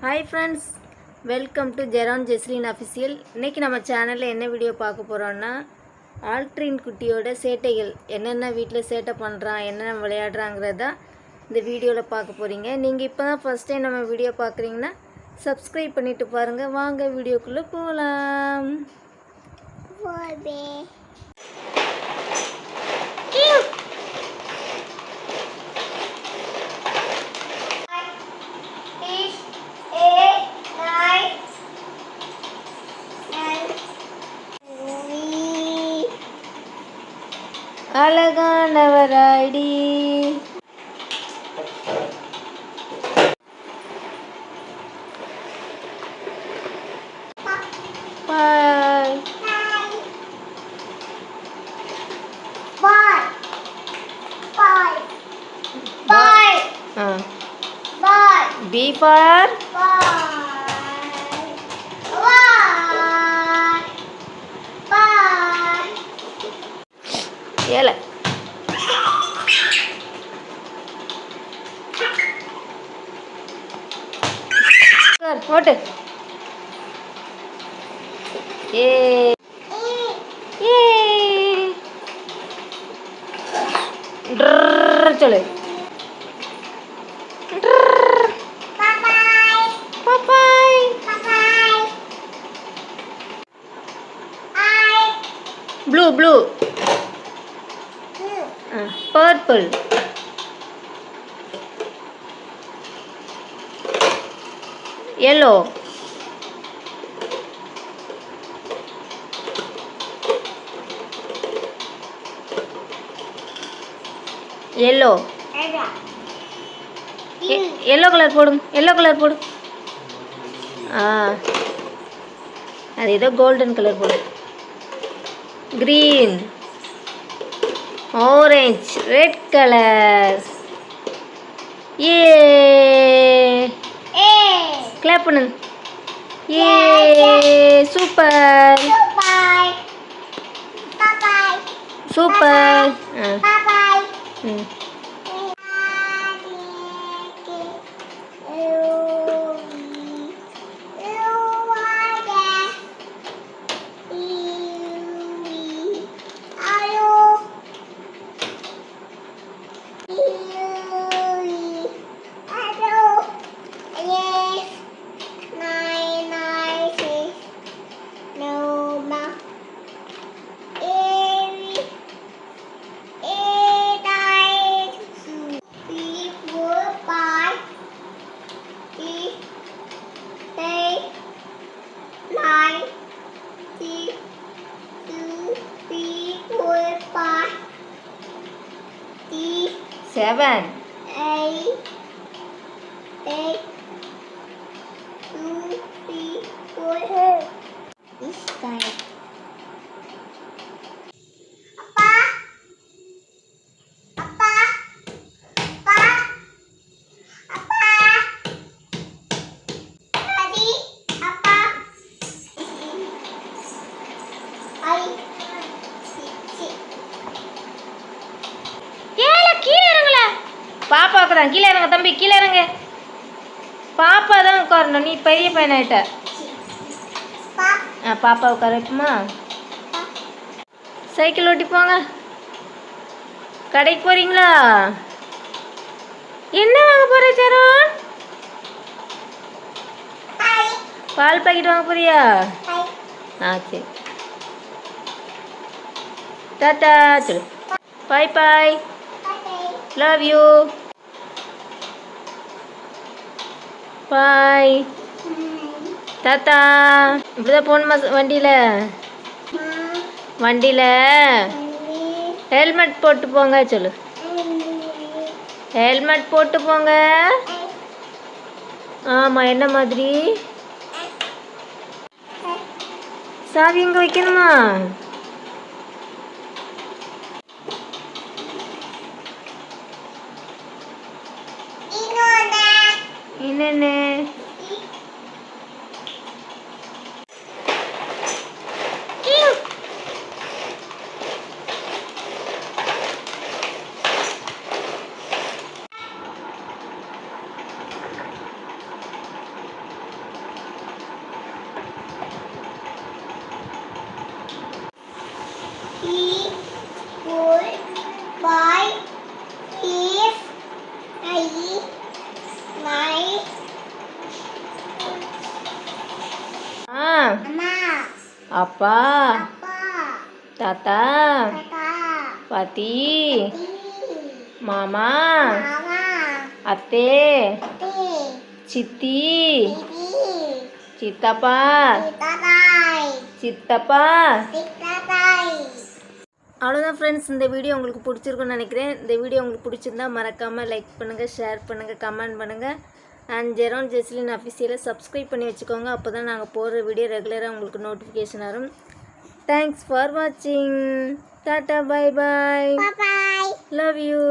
Hi friends welcome to Jeron Jeslin official இன்றைக்கி நம்ம சேனலில் என்ன வீடியோ பார்க்க போகிறோன்னா ஆல்ட்ரின் குட்டியோட சேட்டைகள். என்னென்ன வீட்டில் சேட்டை பண்ணுறான் என்னென்ன விளையாடுறாங்கிறது இந்த வீடியோவில் பார்க்க போகிறீங்க நீங்கள் இப்போ தான் ஃபஸ்ட் டைம் நம்ம வீடியோ பார்க்குறீங்கன்னா சப்ஸ்கிரைப் பண்ணிவிட்டு பாருங்கள் வாங்க வீடியோக்குள்ளே போகலாம் அழகானவராடி பாய். ஆ. பி ஃபார் ஏழை சார் ஓட்டு ஏ ஏ ட்ரர் சொல்லு ட்ரர். பாப்பாய் apple. Yellow. Yellow. Yellow yellow colour போடும் எல்லோ கலர் போடும். ஆ. அது ஏதோ கோல்டன் கலர் போடும். க்ரீன் ஆரஞ்ச் ரெட் கலர் ஏ கிளாப் பண்ணுங்க. ஏ சூப்பர் சூப்பர் ஆ ம் seven, eight, eight, two, three, four. This side. இறங்க தம்பி கீழே இறங்க. பாப்பா தான் உட்காரணும். நீ பெரிய பையன் ஆயிட்ட ஆ பாப்பா உட்கார வைக்குமா சைக்கிள் ஓட்டி போங்க. கடைக்கு போறீங்களா? என்ன வாங்க போற சரண் பால் பாக்கெட் வாங்க போறியா? ஆ சரி. டாட்டா சொல்லு. பாய் பாய். லவ் யூ பாய் தாத்தா இப்படிதான் போகணுமா வண்டியில்? வண்டியில். ஹெல்மெட் போட்டு போங்க சொல்லு. ஹெல்மெட் போட்டு போங்க. ஆமாம் என்ன மாதிரி? சாவி எங்கே வைக்கணுமா? என்னென்ன அப்பா. தாத்தா. பாட்டி. மாமா. அத்தே. சித்தி. சித்தப்பா. சித்தப்பா. அவ்வளோதான் ஃப்ரெண்ட்ஸ் இந்த வீடியோ உங்களுக்கு பிடிச்சிருக்குன்னு நினைக்கிறேன். இந்த வீடியோ உங்களுக்கு பிடிச்சிருந்தா மறக்காமல் லைக் பண்ணுங்கள் ஷேர் பண்ணுங்கள் கமெண்ட் பண்ணுங்கள் அண்ட் ஜெரோன் ஜெஸ்லின் அஃபிஷியலை சப்ஸ்கிரைப் பண்ணி வச்சுக்கோங்க. அப்போ தான் நாங்கள் போடுற வீடியோ ரெகுலராக உங்களுக்கு நோட்டிஃபிகேஷன் வரும். தேங்க்ஸ் ஃபார் வாட்சிங் tata bye bye love you